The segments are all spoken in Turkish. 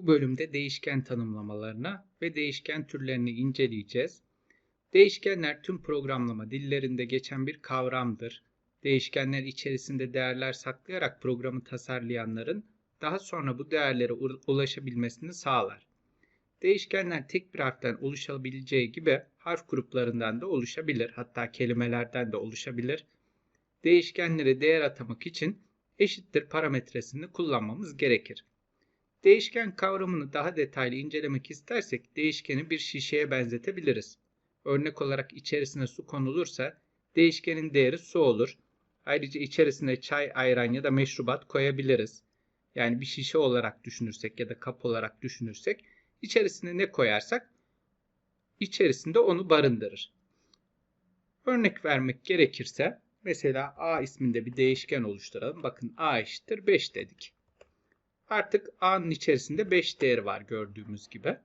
Bu bölümde değişken tanımlamalarına ve değişken türlerini inceleyeceğiz. Değişkenler tüm programlama dillerinde geçen bir kavramdır. Değişkenler içerisinde değerler saklayarak programı tasarlayanların daha sonra bu değerlere ulaşabilmesini sağlar. Değişkenler tek bir harften oluşabileceği gibi harf gruplarından da oluşabilir. Hatta kelimelerden de oluşabilir. Değişkenlere değer atamak için eşittir parametresini kullanmamız gerekir. Değişken kavramını daha detaylı incelemek istersek değişkeni bir şişeye benzetebiliriz. Örnek olarak içerisine su konulursa değişkenin değeri su olur. Ayrıca içerisine çay, ayran ya da meşrubat koyabiliriz. Yani bir şişe olarak düşünürsek ya da kap olarak düşünürsek içerisine ne koyarsak içerisinde onu barındırır. Örnek vermek gerekirse mesela a isminde bir değişken oluşturalım. Bakın a eşittir 5 dedik. Artık a'nın içerisinde 5 değeri var gördüğümüz gibi.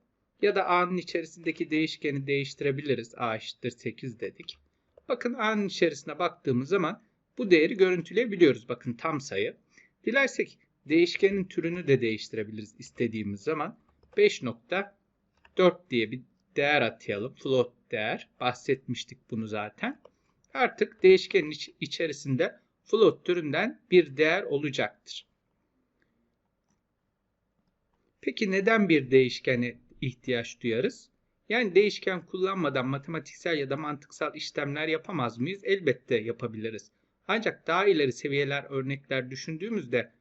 Ya da a'nın içerisindeki değişkeni değiştirebiliriz. a eşittir 8 dedik. Bakın a'nın içerisine baktığımız zaman bu değeri görüntüleyebiliyoruz. Bakın tam sayı. Dilersek değişkenin türünü de değiştirebiliriz istediğimiz zaman. 5.4 diye bir değer atayalım. Float değer. Bahsetmiştik bunu zaten. Artık değişkenin iç içerisinde float türünden bir değer olacaktır. Peki neden bir değişkene ihtiyaç duyarız? Yani değişken kullanmadan matematiksel ya da mantıksal işlemler yapamaz mıyız? Elbette yapabiliriz. Ancak daha ileri seviyeler örnekler düşündüğümüzde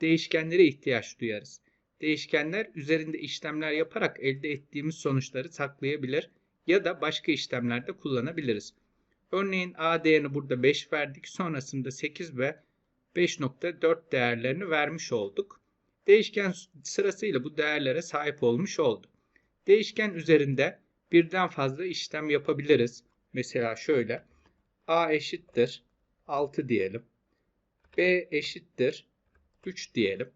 değişkenlere ihtiyaç duyarız. Değişkenler üzerinde işlemler yaparak elde ettiğimiz sonuçları saklayabilir ya da başka işlemlerde kullanabiliriz. Örneğin A değerini burada 5 verdik. Sonrasında 8 ve 5.4 değerlerini vermiş olduk. Değişken sırasıyla bu değerlere sahip olmuş oldu. Değişken üzerinde birden fazla işlem yapabiliriz. Mesela şöyle A eşittir 6 diyelim. B eşittir 3 diyelim.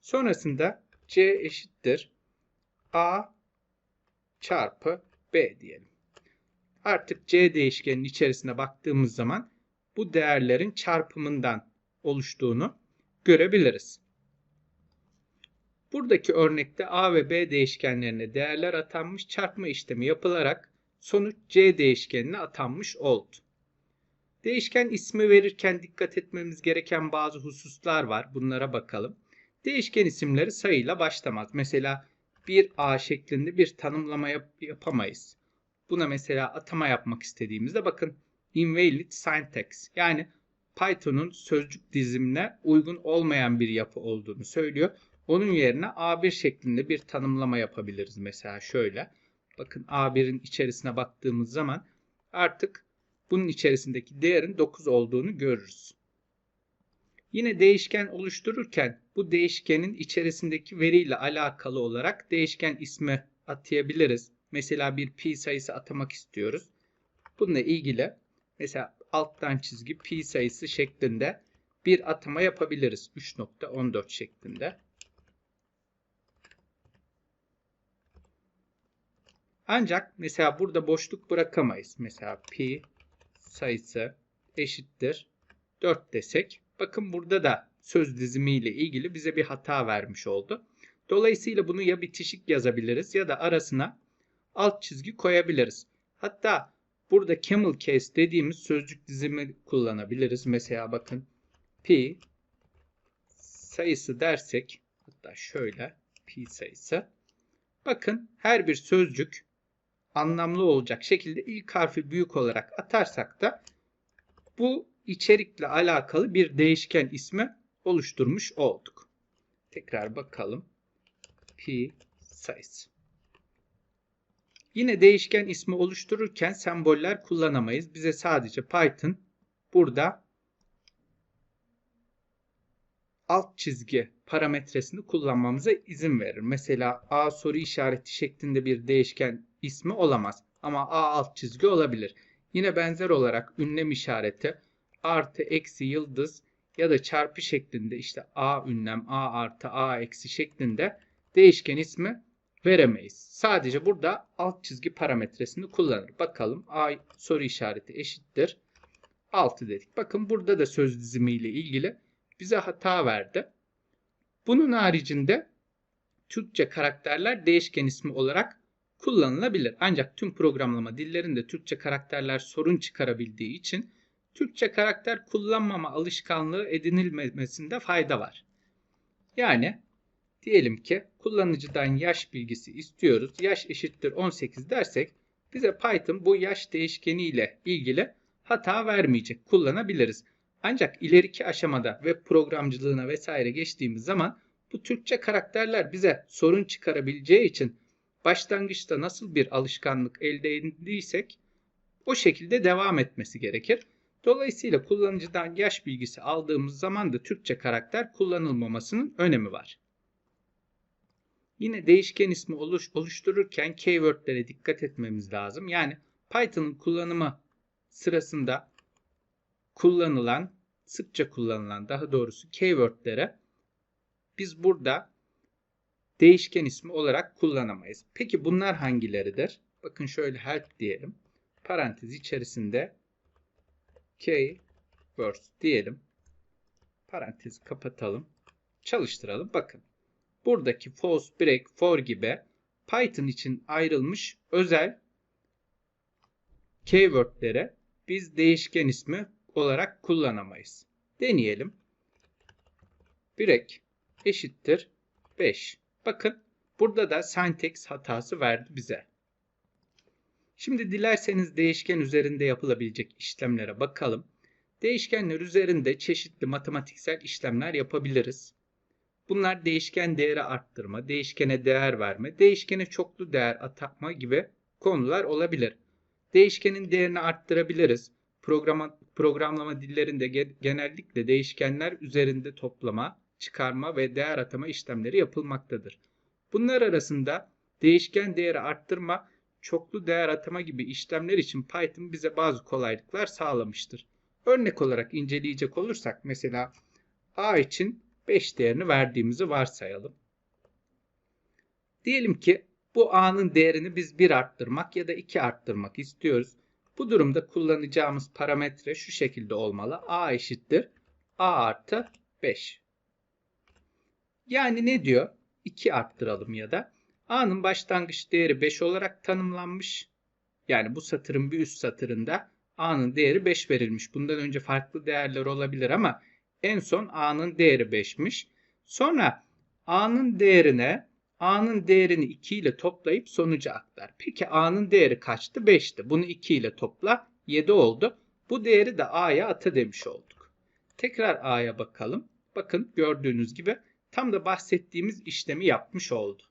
Sonrasında C eşittir A çarpı B diyelim. Artık C değişkeninin içerisine baktığımız zaman bu değerlerin çarpımından oluştuğunu görebiliriz. Buradaki örnekte A ve B değişkenlerine değerler atanmış çarpma işlemi yapılarak sonuç C değişkenine atanmış oldu. Değişken ismi verirken dikkat etmemiz gereken bazı hususlar var. Bunlara bakalım. Değişken isimleri sayıyla başlamaz. Mesela bir A şeklinde bir tanımlama yap yapamayız. Buna mesela atama yapmak istediğimizde bakın invalid syntax yani Python'un sözcük dizimine uygun olmayan bir yapı olduğunu söylüyor. Onun yerine A1 şeklinde bir tanımlama yapabiliriz. Mesela şöyle. Bakın A1'in içerisine baktığımız zaman artık bunun içerisindeki değerin 9 olduğunu görürüz. Yine değişken oluştururken bu değişkenin içerisindeki veriyle alakalı olarak değişken ismi atayabiliriz. Mesela bir pi sayısı atamak istiyoruz. Bununla ilgili mesela alttan çizgi pi sayısı şeklinde bir atama yapabiliriz. 3.14 şeklinde. Ancak mesela burada boşluk bırakamayız. Mesela pi sayısı eşittir 4 desek. Bakın burada da söz dizimi ile ilgili bize bir hata vermiş oldu. Dolayısıyla bunu ya bitişik yazabiliriz ya da arasına alt çizgi koyabiliriz. Hatta burada camel case dediğimiz sözcük dizimi kullanabiliriz. Mesela bakın pi sayısı dersek hatta şöyle pi sayısı. Bakın her bir sözcük anlamlı olacak şekilde ilk harfi büyük olarak atarsak da bu içerikle alakalı bir değişken ismi oluşturmuş olduk. Tekrar bakalım. Pi sayısı. Yine değişken ismi oluştururken semboller kullanamayız. Bize sadece Python burada alt çizgi parametresini kullanmamıza izin verir. Mesela a soru işareti şeklinde bir değişken ismi olamaz. Ama a alt çizgi olabilir. Yine benzer olarak ünlem işareti artı eksi yıldız ya da çarpı şeklinde işte a ünlem a artı a eksi şeklinde değişken ismi veremeyiz. Sadece burada alt çizgi parametresini kullanır. Bakalım a soru işareti eşittir 6 dedik. Bakın burada da söz dizimi ile ilgili bize hata verdi. Bunun haricinde Türkçe karakterler değişken ismi olarak kullanılabilir. Ancak tüm programlama dillerinde Türkçe karakterler sorun çıkarabildiği için Türkçe karakter kullanmama alışkanlığı edinilmesinde fayda var. Yani diyelim ki kullanıcıdan yaş bilgisi istiyoruz. Yaş eşittir 18 dersek bize Python bu yaş değişkeni ile ilgili hata vermeyecek. Kullanabiliriz. Ancak ileriki aşamada web programcılığına vesaire geçtiğimiz zaman bu Türkçe karakterler bize sorun çıkarabileceği için başlangıçta nasıl bir alışkanlık elde ettiysek o şekilde devam etmesi gerekir. Dolayısıyla kullanıcıdan yaş bilgisi aldığımız zaman da Türkçe karakter kullanılmamasının önemi var. Yine değişken ismi oluş, oluştururken keywordlere dikkat etmemiz lazım. Yani Python'ın kullanımı sırasında kullanılan, sıkça kullanılan daha doğrusu keywordlere biz burada değişken ismi olarak kullanamayız. Peki bunlar hangileridir? Bakın şöyle help diyelim. Parantez içerisinde keywords diyelim. Parantezi kapatalım. Çalıştıralım. Bakın. Buradaki false, break, for gibi Python için ayrılmış özel keywordlere biz değişken ismi olarak kullanamayız. Deneyelim. Break eşittir 5. Bakın burada da syntax hatası verdi bize. Şimdi dilerseniz değişken üzerinde yapılabilecek işlemlere bakalım. Değişkenler üzerinde çeşitli matematiksel işlemler yapabiliriz. Bunlar değişken değeri arttırma, değişkene değer verme, değişkene çoklu değer atama gibi konular olabilir. Değişkenin değerini arttırabiliriz. Programa, programlama dillerinde genellikle değişkenler üzerinde toplama, çıkarma ve değer atama işlemleri yapılmaktadır. Bunlar arasında değişken değeri arttırma, çoklu değer atama gibi işlemler için Python bize bazı kolaylıklar sağlamıştır. Örnek olarak inceleyecek olursak mesela a için 5 değerini verdiğimizi varsayalım. Diyelim ki bu a'nın değerini biz 1 arttırmak ya da 2 arttırmak istiyoruz. Bu durumda kullanacağımız parametre şu şekilde olmalı. a eşittir a artı 5. Yani ne diyor? 2 arttıralım ya da a'nın başlangıç değeri 5 olarak tanımlanmış. Yani bu satırın bir üst satırında a'nın değeri 5 verilmiş. Bundan önce farklı değerler olabilir ama en son a'nın değeri 5'miş. Sonra a'nın değerine a'nın değerini 2 ile toplayıp sonuca aktar. Peki a'nın değeri kaçtı? 5'ti. Bunu 2 ile topla 7 oldu. Bu değeri de a'ya ata demiş olduk. Tekrar a'ya bakalım. Bakın gördüğünüz gibi tam da bahsettiğimiz işlemi yapmış oldu.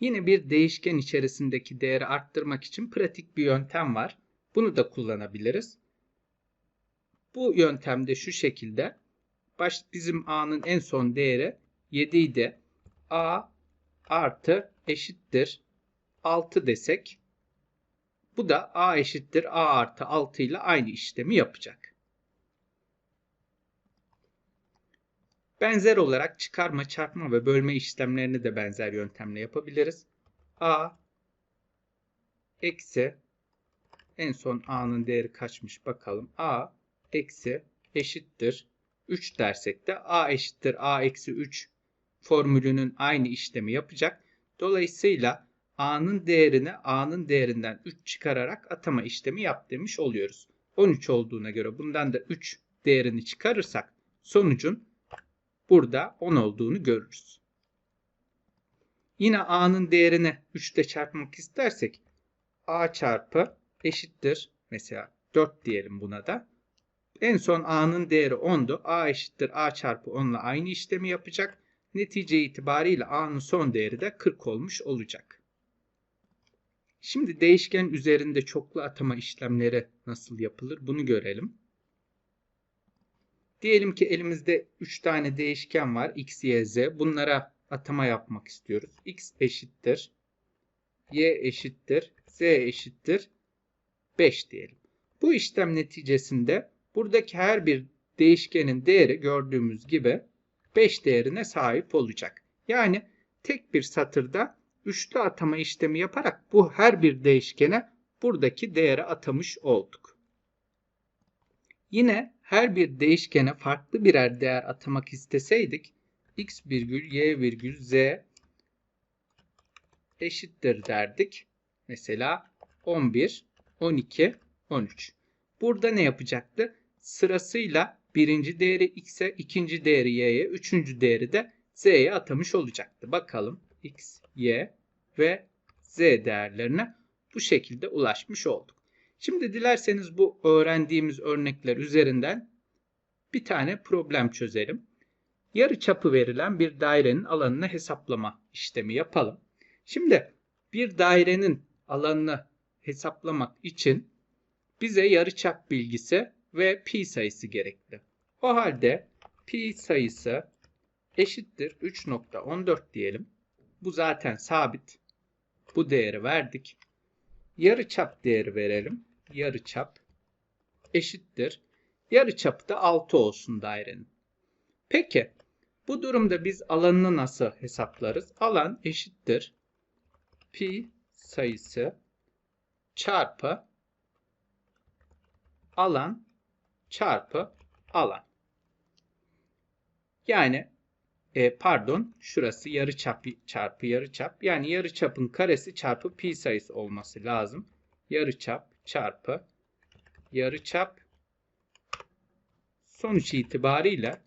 Yine bir değişken içerisindeki değeri arttırmak için pratik bir yöntem var. Bunu da kullanabiliriz. Bu yöntemde şu şekilde baş, bizim a'nın en son değeri 7 idi. A artı eşittir 6 desek bu da a eşittir a artı 6 ile aynı işlemi yapacak. Benzer olarak çıkarma, çarpma ve bölme işlemlerini de benzer yöntemle yapabiliriz. a eksi en son a'nın değeri kaçmış bakalım. a eksi eşittir 3 dersek de a eşittir a eksi 3 formülünün aynı işlemi yapacak. Dolayısıyla a'nın değerini a'nın değerinden 3 çıkararak atama işlemi yap demiş oluyoruz. 13 olduğuna göre bundan da 3 değerini çıkarırsak sonucun burada 10 olduğunu görürüz. Yine a'nın değerini 3 ile çarpmak istersek a çarpı eşittir mesela 4 diyelim buna da. En son a'nın değeri 10'du. a eşittir a çarpı 10 ile aynı işlemi yapacak. Netice itibariyle a'nın son değeri de 40 olmuş olacak. Şimdi değişken üzerinde çoklu atama işlemleri nasıl yapılır bunu görelim. Diyelim ki elimizde 3 tane değişken var x, y, z. Bunlara atama yapmak istiyoruz. x eşittir y eşittir z eşittir 5 diyelim. Bu işlem neticesinde buradaki her bir değişkenin değeri gördüğümüz gibi 5 değerine sahip olacak. Yani tek bir satırda üçlü atama işlemi yaparak bu her bir değişkene buradaki değeri atamış olduk. Yine her bir değişkene farklı birer değer atamak isteseydik x virgül y virgül z eşittir derdik. Mesela 11, 12, 13. Burada ne yapacaktı? Sırasıyla birinci değeri x'e, ikinci değeri y'ye, üçüncü değeri de z'ye atamış olacaktı. Bakalım x, y ve z değerlerine bu şekilde ulaşmış olduk. Şimdi dilerseniz bu öğrendiğimiz örnekler üzerinden bir tane problem çözelim. Yarı çapı verilen bir dairenin alanını hesaplama işlemi yapalım. Şimdi bir dairenin alanını hesaplamak için bize yarıçap bilgisi ve pi sayısı gerekli. O halde pi sayısı eşittir 3.14 diyelim. Bu zaten sabit. Bu değeri verdik. Yarıçap değeri verelim. Yarıçap eşittir. Yarıçapı da 6 olsun dairenin. Peki bu durumda biz alanını nasıl hesaplarız? Alan eşittir. Pi sayısı çarpı alan çarpı alan. Yani e, pardon şurası yarıçap çarpı yarıçap. Yani yarıçapın karesi çarpı pi sayısı olması lazım. Yarıçap çarpı yarıçap sonuç itibariyle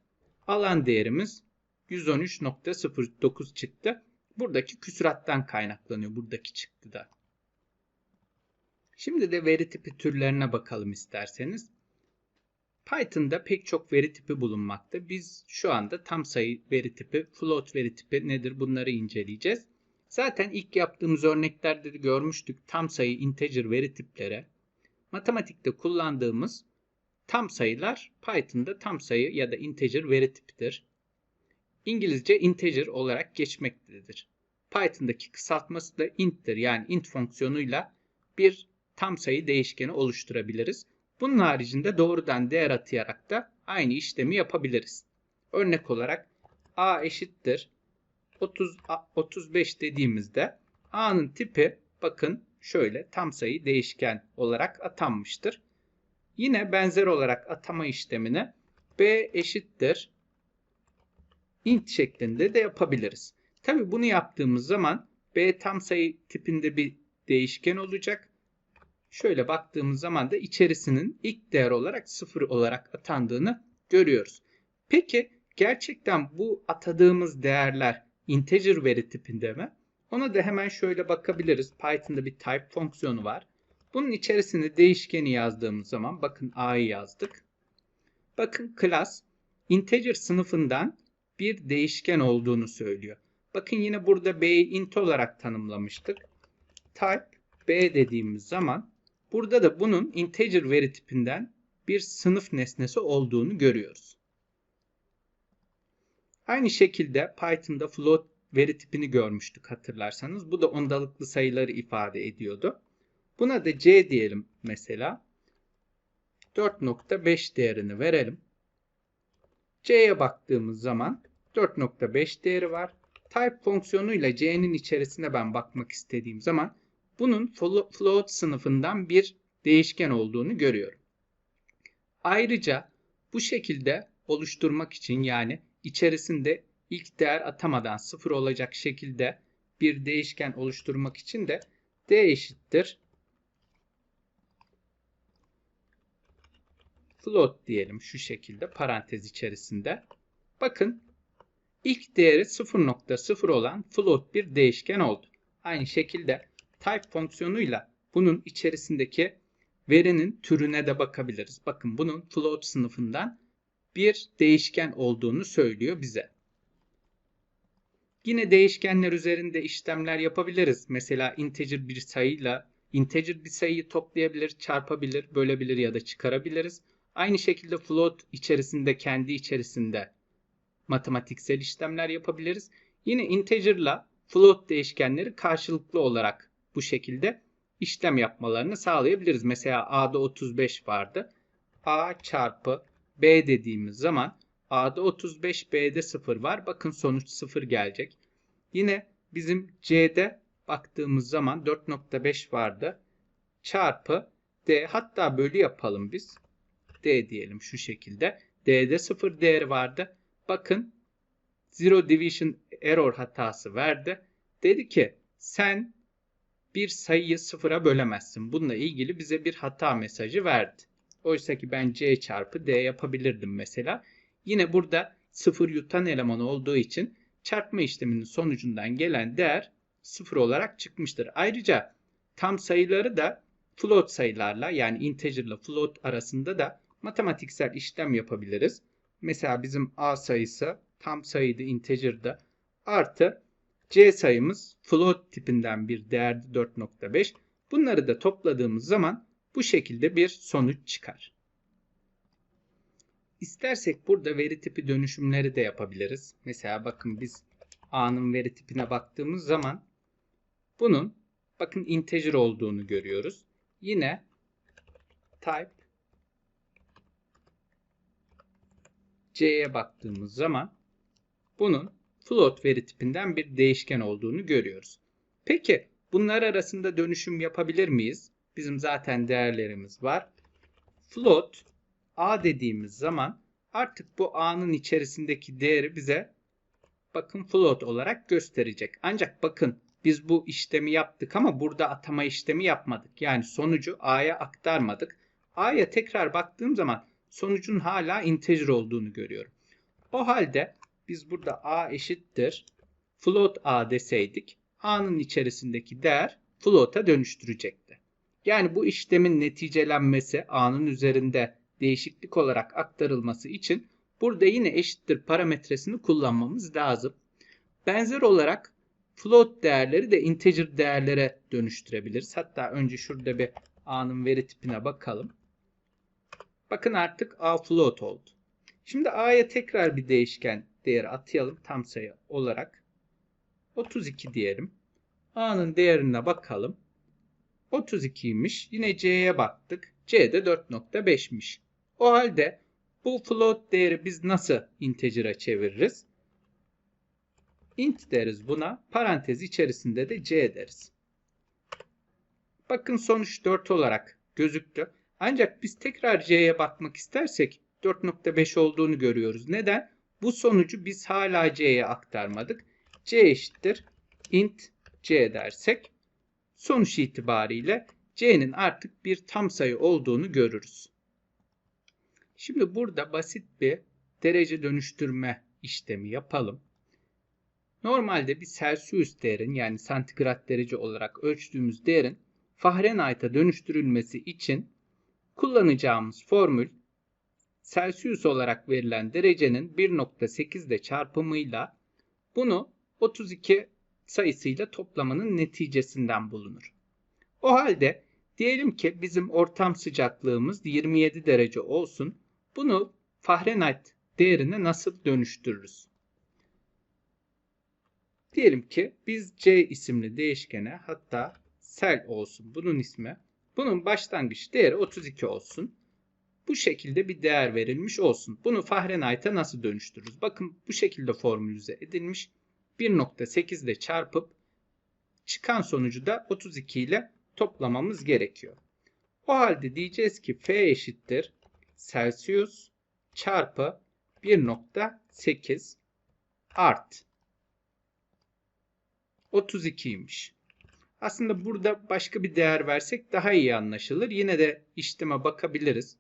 alan değerimiz 113.09 çıktı. Buradaki küsurattan kaynaklanıyor buradaki çıktıda. Şimdi de veri tipi türlerine bakalım isterseniz. Python'da pek çok veri tipi bulunmakta. Biz şu anda tam sayı veri tipi, float veri tipi nedir bunları inceleyeceğiz. Zaten ilk yaptığımız örneklerde de görmüştük tam sayı integer veri tipleri. Matematikte kullandığımız tam sayılar Python'da tam sayı ya da integer veri tipidir. İngilizce integer olarak geçmektedir. Python'daki kısaltması da int'tir. Yani int fonksiyonuyla bir tam sayı değişkeni oluşturabiliriz. Bunun haricinde doğrudan değer atayarak da aynı işlemi yapabiliriz. Örnek olarak a eşittir 30, 35 dediğimizde a'nın tipi bakın şöyle tam sayı değişken olarak atanmıştır. Yine benzer olarak atama işlemini b eşittir int şeklinde de yapabiliriz. Tabi bunu yaptığımız zaman b tam sayı tipinde bir değişken olacak şöyle baktığımız zaman da içerisinin ilk değer olarak sıfır olarak atandığını görüyoruz. Peki gerçekten bu atadığımız değerler integer veri tipinde mi? Ona da hemen şöyle bakabiliriz. Python'da bir type fonksiyonu var. Bunun içerisinde değişkeni yazdığımız zaman bakın a'yı yazdık. Bakın class integer sınıfından bir değişken olduğunu söylüyor. Bakın yine burada b'yi int olarak tanımlamıştık. Type b dediğimiz zaman Burada da bunun integer veri tipinden bir sınıf nesnesi olduğunu görüyoruz. Aynı şekilde Python'da float veri tipini görmüştük hatırlarsanız. Bu da ondalıklı sayıları ifade ediyordu. Buna da c diyelim mesela. 4.5 değerini verelim. c'ye baktığımız zaman 4.5 değeri var. Type fonksiyonuyla c'nin içerisine ben bakmak istediğim zaman bunun float sınıfından bir değişken olduğunu görüyorum. Ayrıca bu şekilde oluşturmak için yani içerisinde ilk değer atamadan sıfır olacak şekilde bir değişken oluşturmak için de d eşittir float diyelim şu şekilde parantez içerisinde. Bakın ilk değeri 0.0 olan float bir değişken oldu. Aynı şekilde type fonksiyonuyla bunun içerisindeki verinin türüne de bakabiliriz. Bakın bunun float sınıfından bir değişken olduğunu söylüyor bize. Yine değişkenler üzerinde işlemler yapabiliriz. Mesela integer bir sayıyla integer bir sayıyı toplayabilir, çarpabilir, bölebilir ya da çıkarabiliriz. Aynı şekilde float içerisinde kendi içerisinde matematiksel işlemler yapabiliriz. Yine integer'la float değişkenleri karşılıklı olarak bu şekilde işlem yapmalarını sağlayabiliriz. Mesela A'da 35 vardı. A çarpı B dediğimiz zaman A'da 35, B'de 0 var. Bakın sonuç 0 gelecek. Yine bizim C'de baktığımız zaman 4.5 vardı. Çarpı D hatta bölü yapalım biz. D diyelim şu şekilde. D'de 0 değeri vardı. Bakın Zero Division Error hatası verdi. Dedi ki sen bir sayıyı sıfıra bölemezsin. Bununla ilgili bize bir hata mesajı verdi. Oysa ki ben c çarpı d yapabilirdim mesela. Yine burada sıfır yutan eleman olduğu için çarpma işleminin sonucundan gelen değer sıfır olarak çıkmıştır. Ayrıca tam sayıları da float sayılarla yani integer ile float arasında da matematiksel işlem yapabiliriz. Mesela bizim a sayısı tam sayıydı integer'da artı c sayımız float tipinden bir değerdi 4.5. Bunları da topladığımız zaman bu şekilde bir sonuç çıkar. İstersek burada veri tipi dönüşümleri de yapabiliriz. Mesela bakın biz a'nın veri tipine baktığımız zaman bunun bakın integer olduğunu görüyoruz. Yine type c'ye baktığımız zaman bunun float veri tipinden bir değişken olduğunu görüyoruz. Peki bunlar arasında dönüşüm yapabilir miyiz? Bizim zaten değerlerimiz var. Float a dediğimiz zaman artık bu a'nın içerisindeki değeri bize bakın float olarak gösterecek. Ancak bakın biz bu işlemi yaptık ama burada atama işlemi yapmadık. Yani sonucu a'ya aktarmadık. a'ya tekrar baktığım zaman sonucun hala integer olduğunu görüyorum. O halde biz burada a eşittir float a deseydik a'nın içerisindeki değer float'a dönüştürecekti. Yani bu işlemin neticelenmesi a'nın üzerinde değişiklik olarak aktarılması için burada yine eşittir parametresini kullanmamız lazım. Benzer olarak float değerleri de integer değerlere dönüştürebiliriz. Hatta önce şurada bir a'nın veri tipine bakalım. Bakın artık a float oldu. Şimdi a'ya tekrar bir değişken değeri atayalım tam sayı olarak. 32 diyelim. a'nın değerine bakalım. 32'ymiş. Yine c'ye baktık. c de 4.5'miş. O halde bu float değeri biz nasıl integer'a çeviririz? int deriz buna. Parantez içerisinde de c deriz. Bakın sonuç 4 olarak gözüktü. Ancak biz tekrar c'ye bakmak istersek 4.5 olduğunu görüyoruz. Neden? Bu sonucu biz hala c'ye aktarmadık. c eşittir int c dersek sonuç itibariyle c'nin artık bir tam sayı olduğunu görürüz. Şimdi burada basit bir derece dönüştürme işlemi yapalım. Normalde bir Celsius değerin yani santigrat derece olarak ölçtüğümüz değerin Fahrenheit'a dönüştürülmesi için kullanacağımız formül Celsius olarak verilen derecenin 1.8 ile çarpımıyla bunu 32 sayısıyla toplamanın neticesinden bulunur. O halde diyelim ki bizim ortam sıcaklığımız 27 derece olsun. Bunu Fahrenheit değerine nasıl dönüştürürüz? Diyelim ki biz C isimli değişkene hatta sel olsun bunun ismi. Bunun başlangıç değeri 32 olsun. Bu şekilde bir değer verilmiş olsun. Bunu Fahrenheit'a nasıl dönüştürürüz? Bakın bu şekilde formülize edilmiş. 1.8 ile çarpıp çıkan sonucu da 32 ile toplamamız gerekiyor. O halde diyeceğiz ki F eşittir Celsius çarpı 1.8 art 32'ymiş. Aslında burada başka bir değer versek daha iyi anlaşılır. Yine de işleme bakabiliriz.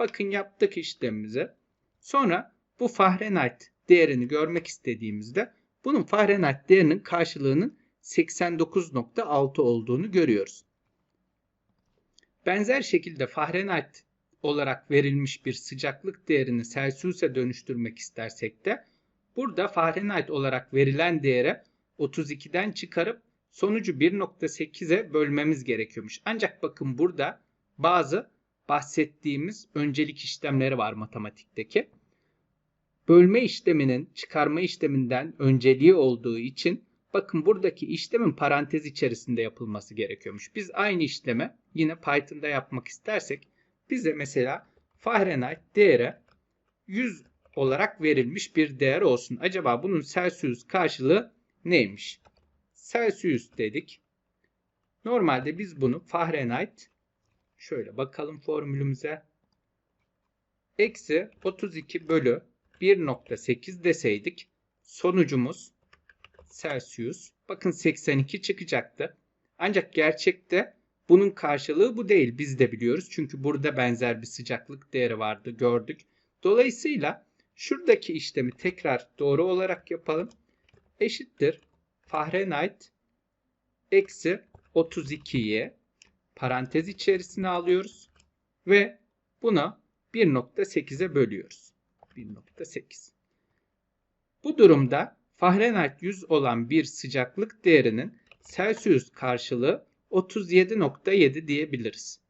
Bakın yaptık işlemimize. Sonra bu Fahrenheit değerini görmek istediğimizde bunun Fahrenheit değerinin karşılığının 89.6 olduğunu görüyoruz. Benzer şekilde Fahrenheit olarak verilmiş bir sıcaklık değerini Celsius'a dönüştürmek istersek de burada Fahrenheit olarak verilen değere 32'den çıkarıp sonucu 1.8'e bölmemiz gerekiyormuş. Ancak bakın burada bazı bahsettiğimiz öncelik işlemleri var matematikteki. Bölme işleminin çıkarma işleminden önceliği olduğu için bakın buradaki işlemin parantez içerisinde yapılması gerekiyormuş. Biz aynı işlemi yine Python'da yapmak istersek bize mesela Fahrenheit değeri 100 olarak verilmiş bir değer olsun. Acaba bunun Celsius karşılığı neymiş? Celsius dedik. Normalde biz bunu Fahrenheit şöyle bakalım formülümüze. Eksi 32 bölü 1.8 deseydik sonucumuz Celsius bakın 82 çıkacaktı. Ancak gerçekte bunun karşılığı bu değil. Biz de biliyoruz. Çünkü burada benzer bir sıcaklık değeri vardı gördük. Dolayısıyla şuradaki işlemi tekrar doğru olarak yapalım. Eşittir Fahrenheit eksi 32'yi parantez içerisine alıyoruz ve bunu 1.8'e bölüyoruz. 1.8. Bu durumda Fahrenheit 100 olan bir sıcaklık değerinin Celsius karşılığı 37.7 diyebiliriz.